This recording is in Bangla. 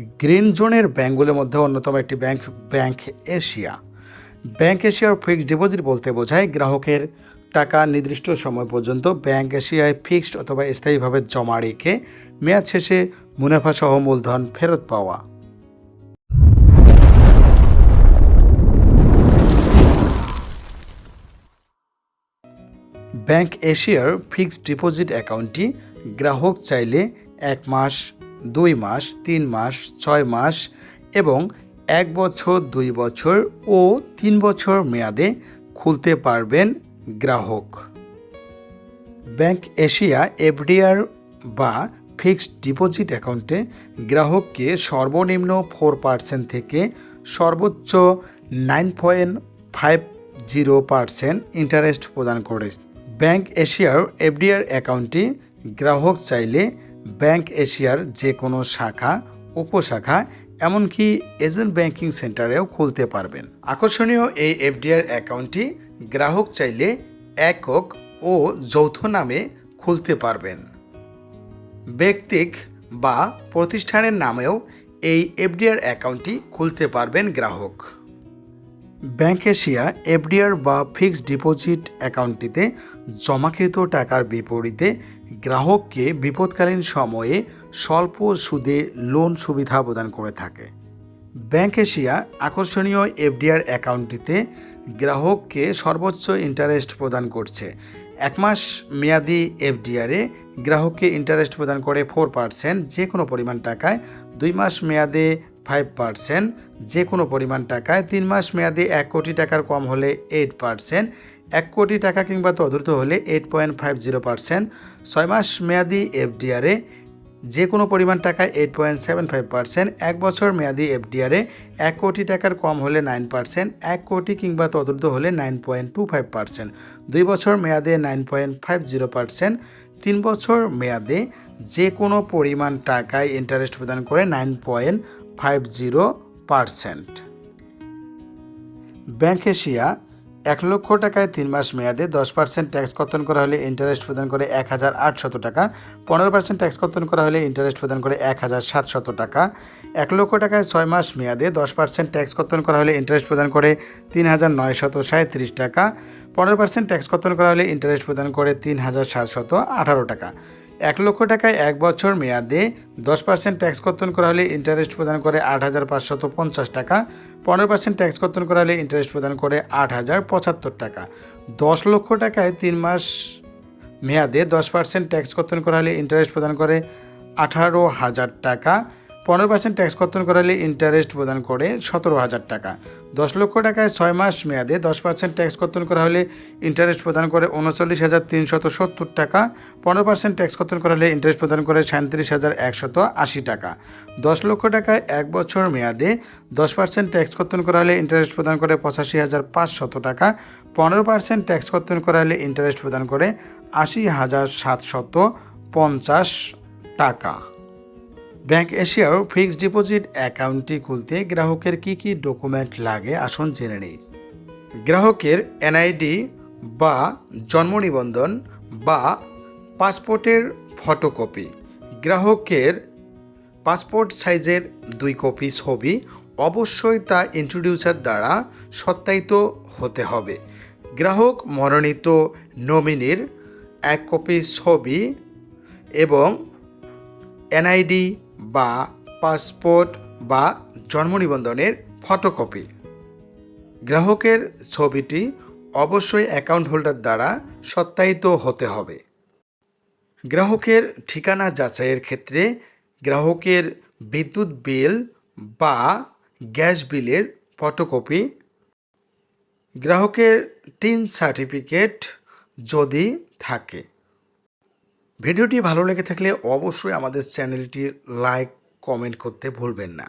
গ্রিন জোনের ব্যাঙ্কগুলোর মধ্যে অন্যতম একটি ব্যাংক ব্যাংক এশিয়া। ব্যাংক এশিয়ার ফিক্সড ডিপোজিট বলতে বোঝায় গ্রাহকের টাকা নির্দিষ্ট সময় পর্যন্ত ব্যাংক এশিয়ায় ফিক্সড অথবা স্থায়ীভাবে জমা রেখে মেয়াদ শেষে মুনাফাসহ মূলধন ফেরত পাওয়া। ব্যাংক এশিয়ার ফিক্সড ডিপোজিট অ্যাকাউন্টটি গ্রাহক চাইলে এক মাস দুই মাস, তিন মাস, ছয় মাস এবং এক বছর, দুই বছর ও তিন বছর মেয়াদে খুলতে পারবেন গ্রাহক। ব্যাংক এশিয়া এফডিআর বা ফিক্সড ডিপোজিট অ্যাকাউন্টে গ্রাহককে সর্বনিম্ন ফোর পার্সেন্ট থেকে সর্বোচ্চ nine point five zero percent interest প্রদান করে। ব্যাংক এশিয়ার এফডিআর অ্যাকাউন্টটি গ্রাহক চাইলে ব্যাংক এশিয়ার যে কোনো শাখা, উপশাখা, এমনকি এজেন্ট ব্যাংকিং সেন্টারেও খুলতে পারবেন। আকর্ষণীয় এই এফডিআর অ্যাকাউন্টটি গ্রাহক চাইলে একক ও যৌথ নামে খুলতে পারবেন। ব্যক্তিক বা প্রতিষ্ঠানের নামেও এই এফডিআর অ্যাকাউন্টটি খুলতে পারবেন গ্রাহক। ব্যাংক এশিয়া এফডিআর বা ফিক্সড ডিপোজিট অ্যাকাউন্টটিতে জমাকৃত টাকার বিপরীতে গ্রাহককে বিপদকালীন সময়ে স্বল্প সুদে লোন সুবিধা প্রদান করে থাকে। ব্যাংক এশিয়া আকর্ষণীয় এফডিআর অ্যাকাউন্টটিতে গ্রাহককে সর্বোচ্চ ইন্টারেস্ট প্রদান করছে। এক মাস মেয়াদি এফডিআরে গ্রাহককে ইন্টারেস্ট প্রদান করে ফোর পার্সেন্ট যে কোনো পরিমাণ টাকায় দুই মাস মেয়াদে ফাইভ পার্সেন্ট যে কোনো পরিমাণ টাকায় তিন মাস মেয়াদে এক কোটি টাকার কম হলে এইট পার্সেন্ট এক কোটি টাকা কিংবা তদুর্ত হলে eight point five zero percent ছয় মাস মেয়াদি এফডিআরে যে কোনো পরিমাণ টাকায় eight point seven five percent এক বছর মেয়াদি এফডিআরে এক কোটি টাকার কম হলে নাইন পার্সেন্ট এক কোটি কিংবা তদুর্ধ হলে nine point two five percent দুই বছর মেয়াদে nine point five zero percent তিন বছর মেয়াদে যে কোনো পরিমাণ টাকায় ইন্টারেস্ট প্রদান করে nine point five zero percent Bank Asia এক লক্ষ টাকায় তিন মাস মেয়াদে দশ পার্সেন্ট ট্যাক্স কর্তন করা হলে ইন্টারেস্ট প্রদান করে এক হাজার আটশত টাকা পনেরো পার্সেন্ট ট্যাক্স কর্তন করা হলে ইন্টারেস্ট প্রদান করে এক হাজার সাতশত টাকা এক লক্ষ টাকায় ছয় মাস মেয়াদে দশ পার্সেন্ট ট্যাক্স কর্তন করা হলে ইন্টারেস্ট প্রদান করে তিন হাজার নয়শত সাঁত্রিশ টাকা পনেরো পার্সেন্ট ট্যাক্স কর্তন করা হলে ইন্টারেস্ট প্রদান করে তিন হাজার সাতশত আঠারো টাকা এক লক্ষ টাকায় এক বছর মেয়াদে দশ পার্সেন্ট ট্যাক্স কর্তন করা হলে ইন্টারেস্ট প্রদান করে আট হাজার পাঁচশত পঞ্চাশ টাকা, পনেরো পার্সেন্ট ট্যাক্স কর্তন করা হলে ইন্টারেস্ট প্রদান করে আট হাজার পঁচাত্তর টাকা। দশ লক্ষ টাকায় তিন মাস মেয়াদে দশ পার্সেন্ট ট্যাক্স কর্তন করা হলে ইন্টারেস্ট প্রদান করে আঠারো হাজার টাকা পনেরো পার্সেন্ট ট্যাক্স কর্তন করা হলে ইন্টারেস্ট প্রদান করে সতেরো হাজার টাকা। দশ লক্ষ টাকায় ছয় মাস মেয়াদে দশ পার্সেন্ট ট্যাক্স কর্তন করা হলে ইন্টারেস্ট প্রদান করে উনচল্লিশ হাজার তিনশত সত্তর টাকা। পনেরো পার্সেন্ট ট্যাক্স কর্তন করা হলে ইন্টারেস্ট প্রদান করে সাঁত্রিশ হাজার একশত আশি টাকা। দশ লক্ষ টাকায় এক বছর মেয়াদে দশ পার্সেন্ট ট্যাক্স কর্তন করা হলে ইন্টারেস্ট প্রদান করে পঁচাশি হাজার পাঁচশত টাকা। পনেরো পার্সেন্ট ট্যাক্স কর্তন করা হলে ইন্টারেস্ট প্রদান করে আশি হাজার সাতশত পঞ্চাশ টাকা। ব্যাংক এশিয়ার ফিক্সড ডিপোজিট অ্যাকাউন্টটি খুলতে গ্রাহকের কি কি ডকুমেন্ট লাগে আসুন জেনে নিই। গ্রাহকের এনআইডি বা জন্ম নিবন্ধন বা পাসপোর্টের ফটোকপি, গ্রাহকের পাসপোর্ট সাইজের দুই কপি ছবি, অবশ্যই তা ইন্ট্রোডিউসার দ্বারা সত্যায়িত হতে হবে। গ্রাহক মনোনীত নমিনির এক কপি ছবি এবং এনআইডি বা পাসপোর্ট বা জন্ম নিবন্ধনের ফটোকপি। গ্রাহকের ছবিটি অবশ্যই অ্যাকাউন্ট হোল্ডার দ্বারা সত্যায়িত হতে হবে। গ্রাহকের ঠিকানা যাচাইয়ের ক্ষেত্রে গ্রাহকের বিদ্যুৎ বিল বা গ্যাস বিলের ফটোকপি। গ্রাহকের টিন সার্টিফিকেট যদি থাকে ভিডিওটি ভালো লেগে থাকলে অবশ্যই আমাদের চ্যানেলটি লাইক কমেন্ট করতে ভুলবেন না।